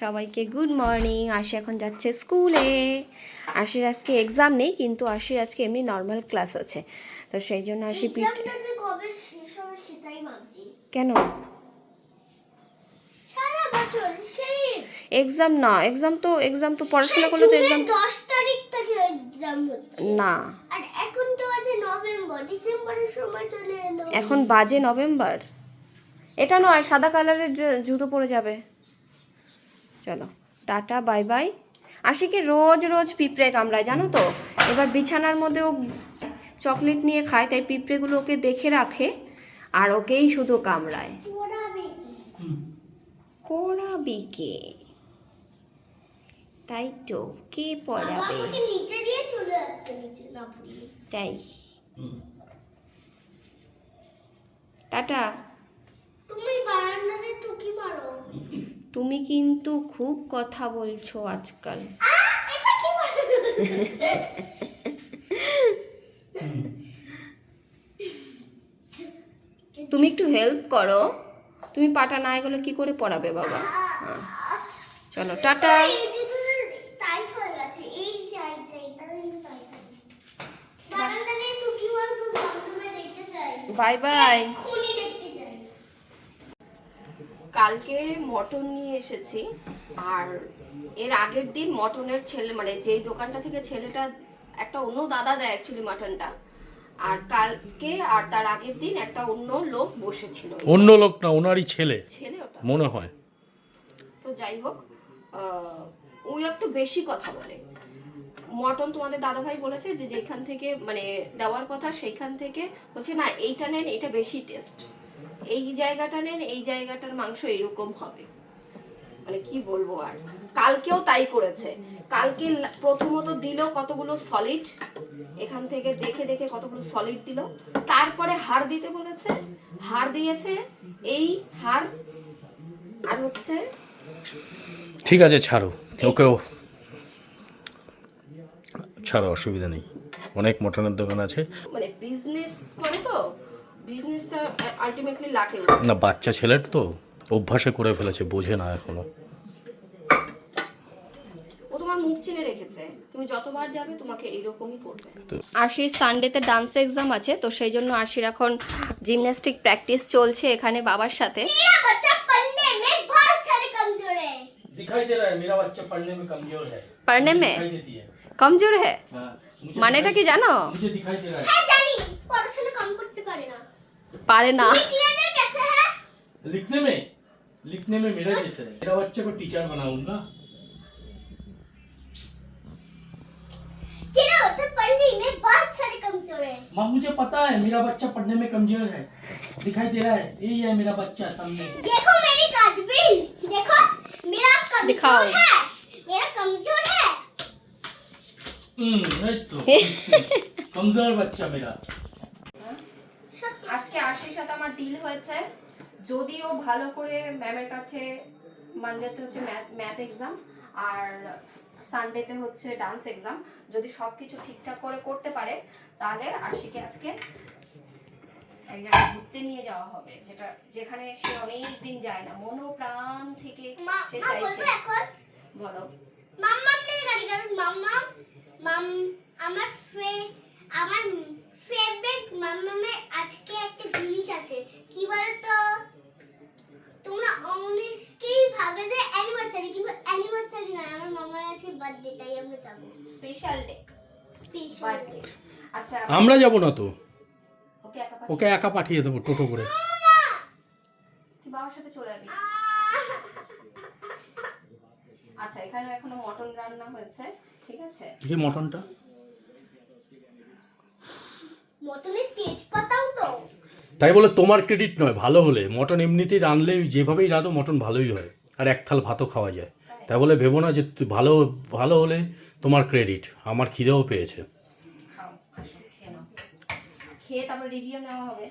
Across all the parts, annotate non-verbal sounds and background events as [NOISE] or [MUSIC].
সবাইকে good morning আশি এখন যাচ্ছে স্কুলে আশির আজকে এক্সাম নেই কিন্তু আশির আজকে এমনি নর্মাল ক্লাস আছে। তো সেই জন্য আশি পিঠ কেন? এক্সাম না এক্সাম তো এক্সাম তো পড়াশোনা করলে তো এক্সাম দশ তারিখ থেকে এক্সাম হচ্ছে। না। আর এখন তো বাজে নভেম্বর ডিসেম্বরের সময় চলে এলো। এখন বাজে নভেম্বর? এটা নয় সাদা কালারের জুতো পরে যাবে। চলো। Tata bye bye. আশিকে রোজ রোজ পিঁপড়ে কামড়ায় জানো তো? এবার বিছানার মধ্যেও চকলেট নিয়ে খায় তাই পিঁপড়েগুলো ওকে দেখে রাখে আর ওকেই শুধু কামড়ায়। পড়াবে কে? তাই তো কে বাবা পড়াবে আমাকে নিচে দিয়ে চলে যাচ্ছে নিচে না পড়িয়ে। তাই। টাটা। তুমি তুমি কিন্তু খুব কথা বলছো আজকাল। তুমি একটু হেল্প করো। তুমি পাটা না এগুলো কি করে পড়াবে বাবা। চলো টাটা। বাই যে কালকে মটন নিয়ে এসেছি। আর এর আগের দিন মটনের ছেলে মানে যেই দোকানটা থেকে ছেলেটা একটা অন্য দাদা দেয় অ্যাকচুয়ালি মাটনটা। আর কালকে আর তার আগের দিন একটা অন্য লোক বসেছিল। অন্য লোক না ওনারই ছেলে ছেলে ওটা। মনে হয়। তো যাই হোক ওই একটু বেশি কথা বলে। মটন তোমাদের দাদাভাই বলেছে যে যেখান থেকে মানে দেওয়ার কথা সেইখান থেকে বলছে না এইটা নেন এটা বেশি টেস্ট এই জায়গাটা নেন এই জায়গাটার মাংস এরকম হবে। মানে কি বলব আর? কালকেও তাই করেছে। কালকে প্রথমত দিল কতগুলো সলিড এখান থেকে দেখে দেখে কতগুলো সলিড দিল। তারপরে হাড় দিতে বলেছে। হাড় দিয়েছে এই হাড় আর হচ্ছে ঠিক আছে ছাড়ো। ওকেও ছাড়ো অসুবিধা নেই। অনেক মটনের দোকান আছে। মানে বিজনেস করে তো বিজনেসটা না বাচ্চা ছেলের তো অভ্যাসে করে ফেলেছে বোঝে না এখনও। তুমি যতবার সানডেতে ডান্স এক্সাম আছে তো সেই জন্য এখন জিমন্যাস্টিক প্র্যাকটিস চলছে এখানে বাবার সাথে। কমজোর হ্যাঁ মানেটা কি জানো मुझे दिखाई दे रहा হ্যাঁ জানি পড়াশোনা কম করতে পারে না পারে না লিখলে कैसे है लिखने में लिखने में मेरा जैसे है मेरा बच्चे को टीचर बनाऊंगा तेरा बच्चा पढ़ने में बहुत सारे कमजोर है माँ मुझे पता है मेरा बच्चा पढ़ने में कमजोर है दिखाई दे रहा है यही है मेरा बच्चा सामने देखो मेरी तस्वीर देखो मेरा दिखाओ। कमजोर है मेरा कमजोर है হুম এই তো। [LAUGHS] কমজোর বাচ্চা মেরা আজকে আশির সাথে আমার ডিল হয়েছে। যদিও ভালো করে ম্যামের কাছে মানডেতে হচ্ছে ম্যাথ এক্সাম আর সানডেতে হচ্ছে ডান্স এক্সাম যদি সব কিছু ঠিকঠাক করে করতে পারে তাহলে আশিকে আজকে এক জায়গায় ঘুরতে নিয়ে যাওয়া হবে যেটা যেখানে সে অনেক দিন যায় না। মনো প্রাণ থেকে সে চাইছে। বলো। মাম্মাম গাড়ি মাম্মাম? মাম আমার ফ্রে আমার ফেভারিট মাম্মামের আজকে একটা জিনিস আছে। কি বলতো? তোমরা অনেকেই ভাবে যে অ্যানিভার্সারি কিন্তু অ্যানিভার্সারি নয় আমার মামার আছে বার্থডে তাই আমরা যাব। স্পেশাল ডে স্পেশাল বার্থডে আচ্ছা আমরা যাব না তো। ওকে একা পাঠিয়ে ওকে একা পাঠিয়ে দেবো টোটো করে। তুই বাবার সাথে চলে যাবি। আচ্ছা এখানে এখনও মটন রান্না হয়েছে। ঠিক আছে? দেখি মটনটা। মটনের তেজপাতাও তো। তাই বলে তোমার ক্রেডিট নয় ভালো হলে। মটন এমনিতেই রাঁধলে যেভাবেই রাঁধো মটন ভালোই হয়। আর এক থাল ভাতও খাওয়া যায়। তাই বলে ভেবো না যে তুই ভালো ভালো হলে তোমার ক্রেডিট আমার খিদেও পেয়েছে। খেয়ে তারপর রিভিউ নেওয়া হবে।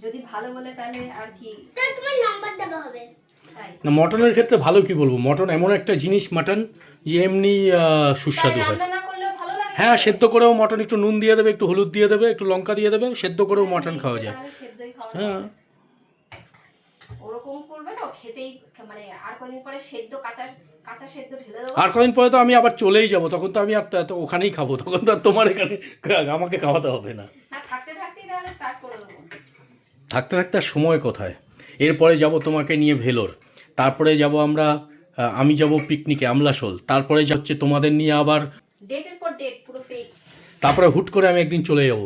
যদি ভালো বলে তাহলে আর কি? তাহলে তোমার নাম্বার দেওয়া হবে। না মটনের ক্ষেত্রে ভালো কি বলব? মটন এমন একটা জিনিস মাটন যে এমনি সুস্বাদু হয়। হ্যাঁ সেদ্ধ করেও মটন একটু নুন দিয়ে দেবে একটু হলুদ দিয়ে দেবে একটু লঙ্কা দিয়ে দেবে সেদ্ধ করেও মটন খাওয়া যায়। হ্যাঁ। মানে আর কদিন পরে তো আমি আবার চলেই যাব তখন তো আমি আর ওখানেই খাব তখন তো আর তোমার এখানে আমাকে খাওয়াতে হবে না। থাকতে থাকতে সময় কোথায়? এরপরে যাব তোমাকে নিয়ে ভেলোর। তারপরে যাব আমরা আমি যাব পিকনিকে আমলাশোল। তারপরে যাচ্ছে তোমাদের নিয়ে আবার ডেটের পর ডেট পুরো ফিক্স তারপরে হুট করে আমি একদিন চলে যাব।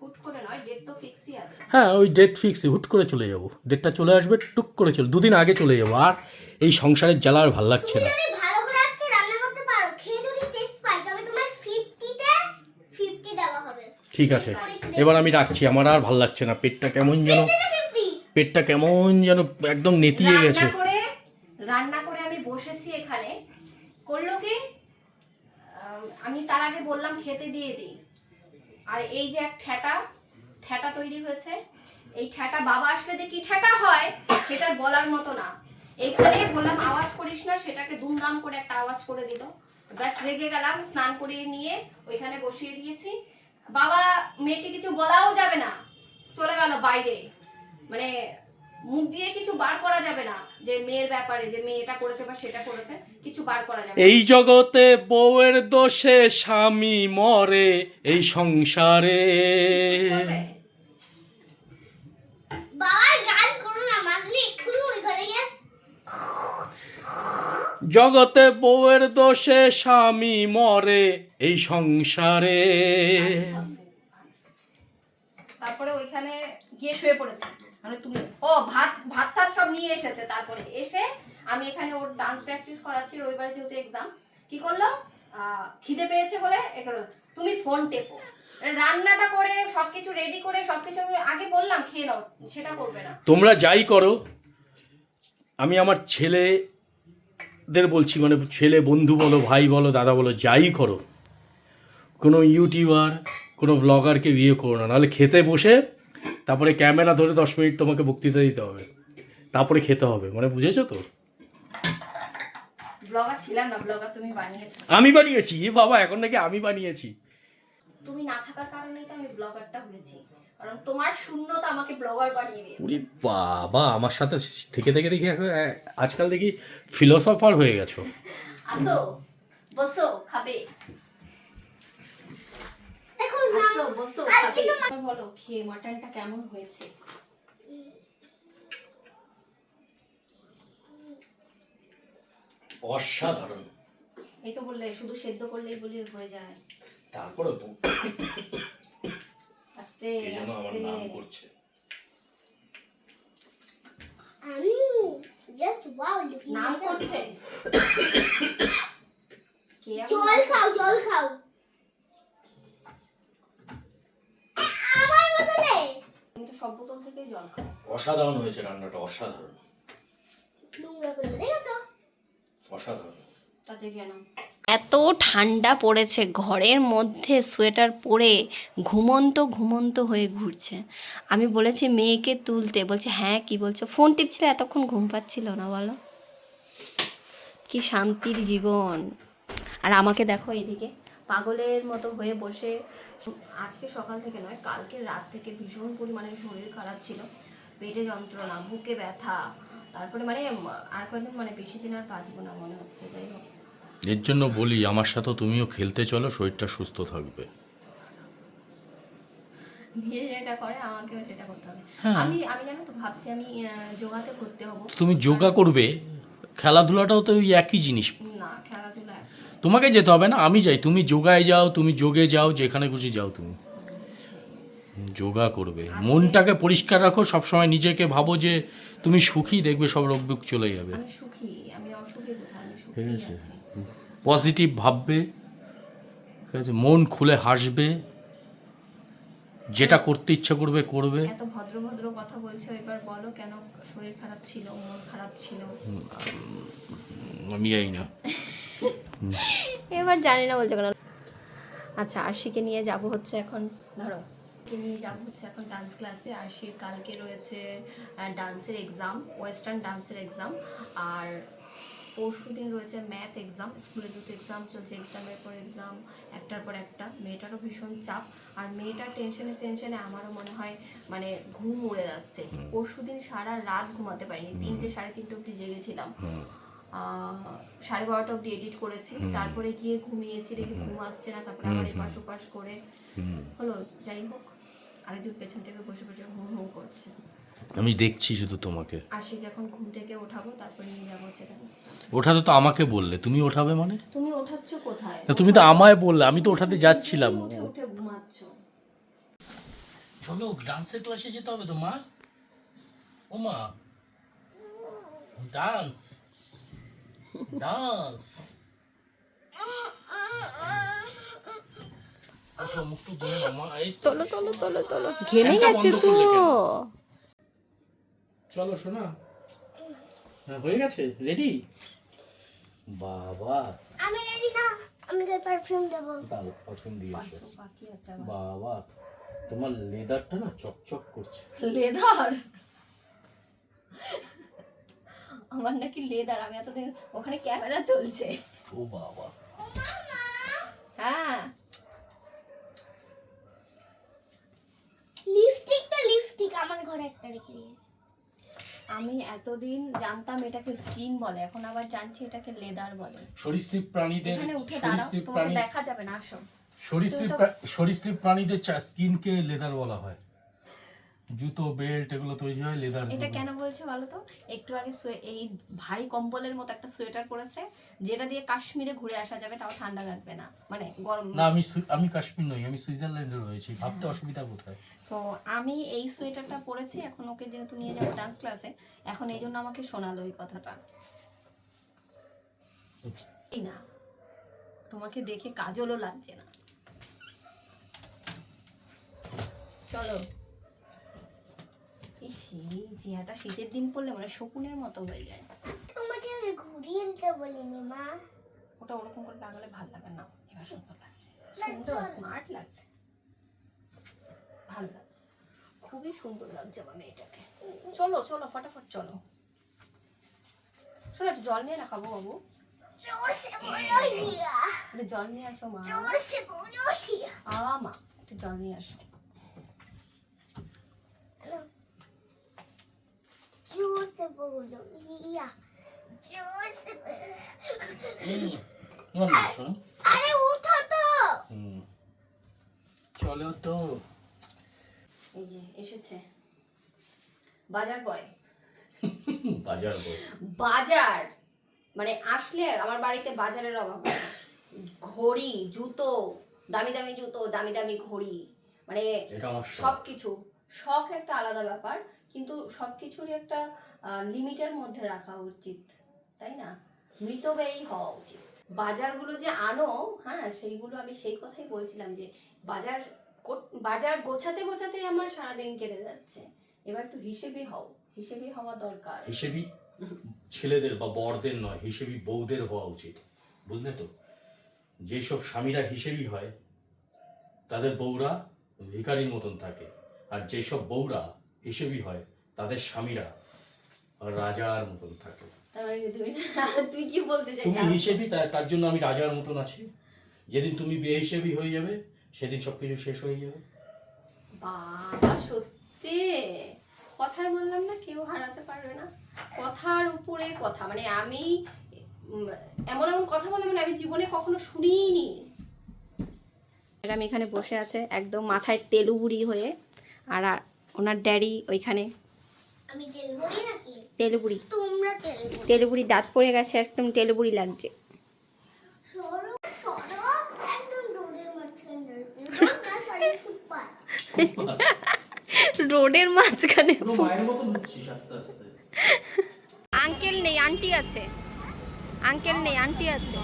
হুট করে নয় ডেট তো ফিক্সই আছে। হ্যাঁ ওই ডেট ফিক্স হুট করে চলে যাব। ডেটটা চলে আসবে টুক করে চলে দুদিন আগে চলে যাব। আর এই সংসারের জ্বালা আর ভালো লাগছে না। যদি ভালো করে আজকে রান্না করতে পারো খেয়ে যদি টেস্ট পাই তবে তোমার ফিফটিতে ফিফটি দেওয়া হবে। ঠিক আছে। এবার আমি রাখছি আমার আর ভালো লাগছে না। পেটটা কেমন যেন পেটটা কেমন যেন একদম নেতিয়ে গেছে। রান্না করে রান্না করে আমি বসেছি এখানে। করল কি? আম, আমি তার আগে বললাম খেতে দিয়ে দিই। আর এই যে এক ঠেটা ঠেটা তৈরি হয়েছে। এই ঠেটা বাবা আসলে যে কি ঠেটা হয় সেটা বলার মতো না। এইখানে বললাম আওয়াজ করিস না। সেটাকে দুমদাম করে একটা আওয়াজ করে দিল। ব্যাস রেগে গেলাম স্নান করিয়ে নিয়ে ওইখানে বসিয়ে দিয়েছি। বাবা মেয়েকে কিছু বলাও যাবে না। চলে গেল বাইরে। মানে মুখ দিয়ে কিছু বার করা যাবে না যে মেয়ের ব্যাপারে যে মেয়ে এটা করেছে বা সেটা করেছে কিছু বার করা যাবে এই জগতে বউয়ের দোষে স্বামী মরে এই সংসারে। জগতে বউয়ের দোষে স্বামী মরে এই সংসারে। তারপরে ওইখানে গিয়ে শুয়ে পড়েছে। মানে তুমি ও ভাত ভাত টাত সব নিয়ে এসেছে তারপরে। এসে আমি এখানে ওর ডান্স প্র্যাকটিস করাচ্ছি রবিবারে যেহেতু এক্সাম কি করল? খিদে পেয়েছে বলে এ করল, তুমি ফোন টেপো। রান্নাটা করে সবকিছু রেডি করে সবকিছু আগে বললাম খেয়ে নাও সেটা করবে না। তোমরা যাই করো আমি আমার ছেলেদের বলছি মানে ছেলে বন্ধু বলো ভাই বলো দাদা বলো যাই করো। কোনো ইউটিউবার কোনো ব্লগারকে বিয়ে করো না নাহলে খেতে বসে তারপরে ক্যামেরা ধরে দশ মিনিট তোমাকে বক্তৃতা দিতে হবে। তারপরে খেতে হবে মানে বুঝেছ তো? ব্লগার ছিলাম না ব্লগার তুমি বানিয়েছো। আমি বানিয়েছি এ বাবা এখন নাকি আমি বানিয়েছি। তুমি না থাকার কারণেই তো আমি ব্লগারটা হয়েছি কারণ তোমার শূন্যতা আমাকে ব্লগার বানিয়ে দিয়েছে। বাবা আমার সাথে থেকে থেকে দেখি আজকাল দেখি ফিলোসফার হয়ে গেছো। আসো বসো খাবে। আসো বসো খাবে। বলো খেয়ে মাটনটা কেমন হয়েছে? অসাধারণ। এই তো বললে শুধু সেদ্ধ করলেই বলি হয়ে যায়। তারপরে তো আস্তে আমার নাম করছে। আমি জাস্ট ওয়াও নাম করছে? জল খাও জল খাও। তুমি তো সব বোতল থেকেই জল খাও অসাধারণ হয়েছে রান্নাটা অসাধারণ। নোংরা করে দেখেছ অসাধারণ। তাতে কেন? এত ঠান্ডা পড়েছে ঘরের মধ্যে সোয়েটার পরে ঘুমন্ত ঘুমন্ত হয়ে ঘুরছে। আমি বলেছি মেয়েকে তুলতে। বলছে হ্যাঁ কি বলছো? ফোন টিপছিল এতক্ষণ ঘুম পাচ্ছিল না বলো। কি শান্তির জীবন। আর আমাকে দেখো এদিকে পাগলের মতো হয়ে বসে আজকে সকাল থেকে নয় কালকে রাত থেকে ভীষণ পরিমাণে শরীর খারাপ ছিল। পেটে যন্ত্রণা বুকে ব্যথা তারপরে মানে আর কয়েকদিন মানে বেশি দিন আর বাঁচবো না মনে হচ্ছে যাই হোক। এর জন্য বলি আমার সাথে তুমিও খেলতে চলো শরীরটা সুস্থ থাকবে। নিজে যেটা করে আমাকেও সেটা করতে হবে। হ্যাঁ। আমি আমি জানো তো ভাবছি আমি যোগাতে ভর্তি হব। তুমি যোগা করবে খেলাধুলাটাও তো ওই একই জিনিস। তোমাকে যেতে হবে না আমি যাই। তুমি যোগায় যাও তুমি যোগে যাও যেখানে খুশি যাও তুমি। যোগা করবে। মনটাকে পরিষ্কার রাখো সবসময় নিজেকে ভাবো যে তুমি সুখী দেখবে সব রোগ বুক চলে যাবে। ঠিক আছে। পজিটিভ ভাববে ঠিক আছে? মন খুলে হাসবে যেটা করতে ইচ্ছা করবে করবে। এত ভদ্র ভদ্র কথা বলছো এবার বলো কেন শরীর খারাপ ছিল মন খারাপ ছিল? আমি যাই না। [LAUGHS] এবার জানি না বলছে কেন। আচ্ছা আরশিকে নিয়ে যাব হচ্ছে এখন ধরো। নিয়ে যাব হচ্ছে এখন ডান্স ক্লাসে আরশির কালকে রয়েছে ডান্সের এক্সাম ওয়েস্টার্ন ডান্সের এক্সাম আর পরশু দিন রয়েছে ম্যাথ এক্সাম স্কুলে দুটো এক্সাম চলছে এক্সামের পর এক্সাম একটার পর একটা। মেয়েটারও ভীষণ চাপ। আর মেয়েটার টেনশনে টেনশনে আমারও মনে হয় মানে ঘুম উড়ে যাচ্ছে। পরশু দিন সারা রাত ঘুমাতে পারিনি। তিনটে সাড়ে তিনটে অবধি জেগেছিলাম। সাড়ে বারোটা অবধি এডিট করেছি। তারপরে গিয়ে ঘুমিয়েছি দেখি ঘুম আসছে না তারপরে আবার এপাশ ওপাশ করে হলো যাই হোক আরেকজন পেছন থেকে বসে বসে হুম হুম করছে। আমি দেখছি শুধু তোমাকে। আশিক এখন ঘুম থেকে ওঠাবো তারপরে নিয়ে যাব ওঠাতে তো আমাকে বললে তুমি ওঠাবে মানে? তুমি ওঠাচ্ছ কোথায়? তুমি তো আমায় বললে আমি তো ওঠাতে যাচ্ছিলাম। উঠে উঠে ঘুমাচ্ছ। চলো ডান্সের ক্লাসে যেতে হবে তো মা। ও মা ডান্স ডান্স এই তোলো তোলো তোলো তোলো। ঘেমে গেছে তো। চলো শোনা। হ্যাঁ হয়ে গেছে? রেডি বাবা। আমি রেডি না আমি তোর পারফিউম দেবো। দাও পারফিউম দিয়ে এসো। বাকি আছে বাবা তোমার লেদারটা না চকচক করছে। লেদার আমার নাকি লেদার আমি এতদিন ওখানে ক্যামেরা চলছে। ও বাবা। হ্যাঁ। লিপস্টিক তো লিপস্টিক আমার ঘরে একটা রেখে দিয়েছে। আমি এতদিন জানতাম এটাকে স্কিন বলে এখন আবার জানছি এটাকে লেদার বলে। সরীসৃপ প্রাণীদের এখানে উঠে দাঁড়াও তোমাকে দেখা যাবে না আসো। সরীসৃপ সরীসৃপ প্রাণীদের স্কিনকে লেদার বলা হয়। জুতো বেল্ট এগুলো তৈরি হয় লেদার এটা কেন বলছে বলো তো একটু আগে এই ভারী কম্বলের মতো একটা সোয়েটার পরেছে যেটা দিয়ে কাশ্মীরে ঘুরে আসা যাবে তাও ঠান্ডা লাগবে না। মানে গরম না আমি আমি কাশ্মীর নই আমি সুইজারল্যান্ডে রয়েছি। ভাবতে অসুবিধা কোথায়? তো আমি এই সোয়েটারটা পরেছি এখন ওকে যেহেতু নিয়ে যাব ডান্স ক্লাসে এখন এই জন্য আমাকে শোনালো এই কথাটা। এই না তোমাকে দেখে কাজলও লাগছে না। চলো। এই জিয়াটা শীতের দিন পড়লে মানে শকুনের মতো হয়ে যায়। তোমাকে আমি ঘুরিয়ে দিতে বলিনি মা। ওটা ওরকম করে লাগালে ভালো লাগে না। এবার সুন্দর লাগছে। সুন্দর স্মার্ট লাগছে। ভালো লাগছে। খুবই সুন্দর লাগছে আমার মেয়েটাকে। চলো চলো ফটাফট চলো। শোনো একটু জল নিয়ে না খাব বাবু? হিয়া। জল নিয়ে আসো মা। আ মা একটু জল নিয়ে আসো। আরে তো। চলো তো। এই যে এসেছে। বাজার বয় [LAUGHS] বাজার বই বাজার। মানে আসলে আমার বাড়িতে বাজারের অভাব। নেই। ঘড়ি জুতো দামি দামি জুতো দামি দামি ঘড়ি। মানে এটা আমার শখ। সব শখ একটা আলাদা ব্যাপার। কিন্তু সব কিছুরই একটা লিমিটের মধ্যে রাখা উচিত, তাই না? মৃতব্যয়ী হওয়া উচিত। বাজারগুলো যে আনো হ্যাঁ সেইগুলো আমি সেই কথাই বলছিলাম যে বাজার বাজার গোছাতে গোছাতেই আমার সারাদিন কেটে যাচ্ছে। এবার একটু হিসেবে হও, হিসেবে হওয়া দরকার। হিসেবি ছেলেদের বা বরদের নয়, হিসেবি বউদের হওয়া উচিত, বুঝলে তো? যেসব স্বামীরা হিসেবি হয়, তাদের বউরা ভিখারির মতন থাকে, আর যেসব বউরা হিসেবি হয়। তাদের স্বামীরা রাজার মতন থাকে। মানে কি তুমি তুই কি বলতে তুমি হিসেবি তার জন্য আমি রাজার মতন আছি। যেদিন তুমি বেহিসেবি হয়ে যাবে সেদিন সবকিছু শেষ হয়ে যাবে। বাবা সত্যি? কথায় বললাম না কেউ হারাতে পারবে না। কথার উপরে কথা। মানে আমি এমন এমন কথা বলে মানে আমি জীবনে কখনো শুনিনি আমি এখানে বসে আছে একদম মাথায় তেলু বুড়ি হয়ে। আর ওনার ড্যাডি ওইখানে। আমি তেল ভরি নাকি? তেলু বুড়ি তোমরা তেল ভরি তেলু বুড়ি দাঁত পড়ে গেছে একদম তেলু বুড়ি লাগছে। সরো সরো একদম রোডের মাঝখানে। আঙ্কেল নেই আন্টি আছে। আঙ্কেল নেই আন্টি আছে।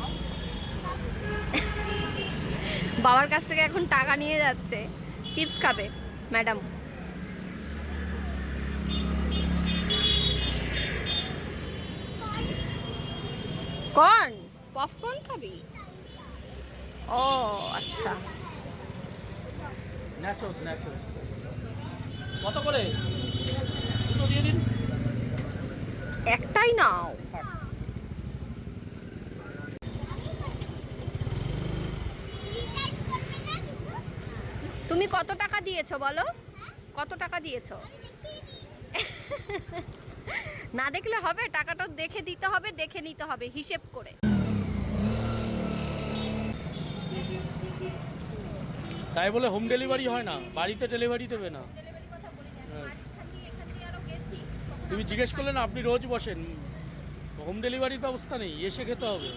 বাবার কাছ থেকে এখন টাকা নিয়ে যাচ্ছে। চিপস খাবে ম্যাডাম। কর্ন পপকর্ন খাবি? ও আচ্ছা। ন্যাচোস ন্যাচোস কত করে? দুটো দিয়ে দিন। একটাই নাও। হ্যাঁ। তুমি কত টাকা দিয়েছ বলো? কত টাকা দিয়েছ? না দেখলে হবে টাকাটা দেখে দিতে হবে দেখে নিতে হবে হিসেব করে। তাই বলে হোম ডেলিভারি হয় না বাড়িতে ডেলিভারি দেবে না। গেছি তুমি জিজ্ঞেস করলে না আপনি রোজ বসেন। হোম ডেলিভারির ব্যবস্থা নেই এসে খেতে হবে।